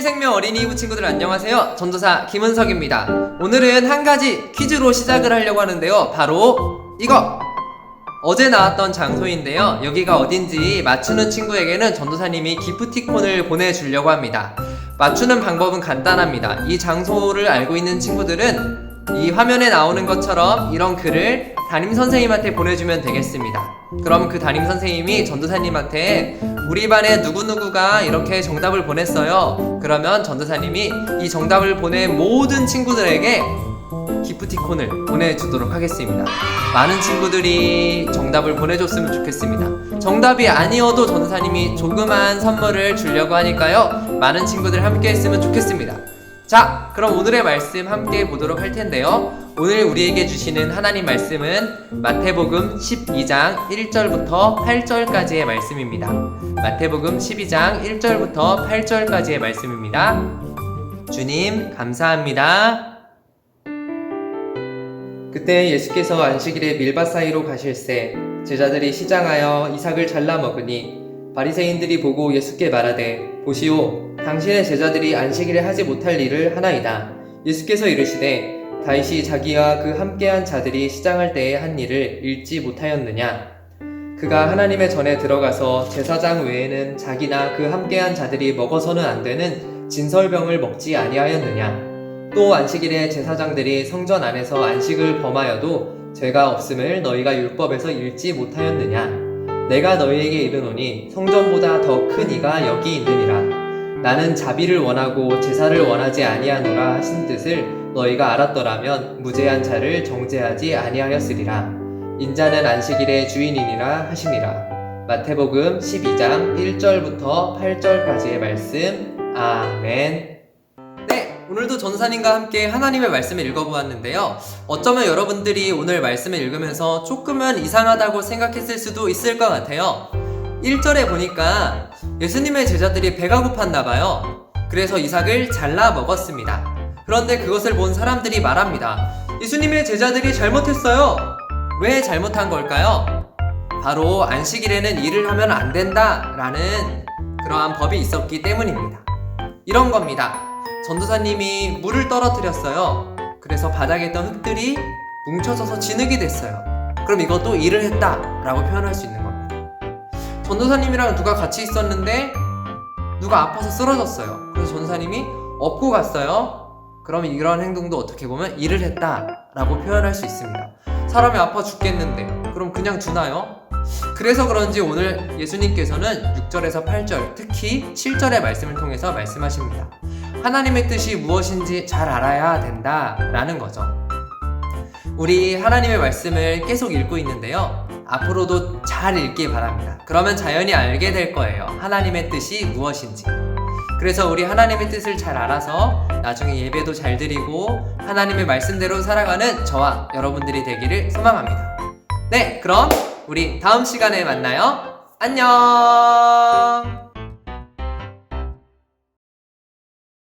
생명 어린이부 친구들 안녕하세요. 전도사 김은석입니다. 오늘은 한 가지 퀴즈로 시작을 하려고 하는데요. 바로 이거! 어제 나왔던 장소인데요. 여기가 어딘지 맞추는 친구에게는 전도사님이 기프티콘을 보내주려고 합니다. 맞추는 방법은 간단합니다. 이 장소를 알고 있는 친구들은 이 화면에 나오는 것처럼 이런 글을 담임 선생님한테 보내주면 되겠습니다. 그럼 그 담임 선생님이 전도사님한테 우리 반에 누구누구가 이렇게 정답을 보냈어요. 그러면 전도사님이 이 정답을 보낸 모든 친구들에게 기프티콘을 보내주도록 하겠습니다. 많은 친구들이 정답을 보내줬으면 좋겠습니다. 정답이 아니어도 전도사님이 조그만 선물을 주려고 하니까요. 많은 친구들 함께 했으면 좋겠습니다. 자, 그럼 오늘의 말씀 함께 보도록 할 텐데요. 오늘 우리에게 주시는 하나님 말씀은 마태복음 12장 1절부터 8절까지의 말씀입니다. 마태복음 12장 1절부터 8절까지의 말씀입니다. 주님, 감사합니다. 그때 예수께서 안식일에 밀밭 사이로 가실새 제자들이 시장하여 이삭을 잘라 먹으니 바리새인들이 보고 예수께 말하되 보시오 당신의 제자들이 안식일에 하지 못할 일을 하나이다. 예수께서 이르시되 다윗이 자기와 그 함께한 자들이 시장할 때에 한 일을 읽지 못하였느냐? 그가 하나님의 전에 들어가서 제사장 외에는 자기나 그 함께한 자들이 먹어서는 안 되는 진설병을 먹지 아니하였느냐? 또 안식일에 제사장들이 성전 안에서 안식을 범하여도 죄가 없음을 너희가 율법에서 읽지 못하였느냐 내가 너희에게 이르노니 성전보다 더 큰 이가 여기 있느니라. 나는 자비를 원하고 제사를 원하지 아니하노라 하신 뜻을 너희가 알았더라면 무죄한 자를 정죄하지 아니하였으리라. 인자는 안식일의 주인이니라 하시니라. 마태복음 12장 1절부터 8절까지의 말씀. 아멘. 네, 오늘도 전사님과 함께 하나님의 말씀을 읽어보았는데요. 어쩌면 여러분들이 오늘 말씀을 읽으면서 조금은 이상하다고 생각했을 수도 있을 것 같아요. 1절에 보니까 예수님의 제자들이 배가 고팠나 봐요. 그래서 이삭을 잘라 먹었습니다. 그런데 그것을 본 사람들이 말합니다. 예수님의 제자들이 잘못했어요. 왜 잘못한 걸까요? 바로 안식일에는 일을 하면 안 된다라는 그러한 법이 있었기 때문입니다. 이런 겁니다. 전도사님이 물을 떨어뜨렸어요. 그래서 바닥에 있던 흙들이 뭉쳐져서 진흙이 됐어요. 그럼 이것도 일을 했다 라고 표현할 수 있는 겁니다. 전도사님이랑 누가 같이 있었는데 누가 아파서 쓰러졌어요. 그래서 전도사님이 업고 갔어요. 그럼 이런 행동도 어떻게 보면 일을 했다 라고 표현할 수 있습니다. 사람이 아파 죽겠는데 그럼 그냥 두나요? 그래서 그런지 오늘 예수님께서는 6절에서 8절, 특히 7절의 말씀을 통해서 말씀하십니다. 하나님의 뜻이 무엇인지 잘 알아야 된다라는 거죠. 우리 하나님의 말씀을 계속 읽고 있는데요. 앞으로도 잘 읽기 바랍니다. 그러면 자연히 알게 될 거예요. 하나님의 뜻이 무엇인지. 그래서 우리 하나님의 뜻을 잘 알아서 나중에 예배도 잘 드리고 하나님의 말씀대로 살아가는 저와 여러분들이 되기를 소망합니다. 네, 그럼 우리 다음 시간에 만나요. 안녕!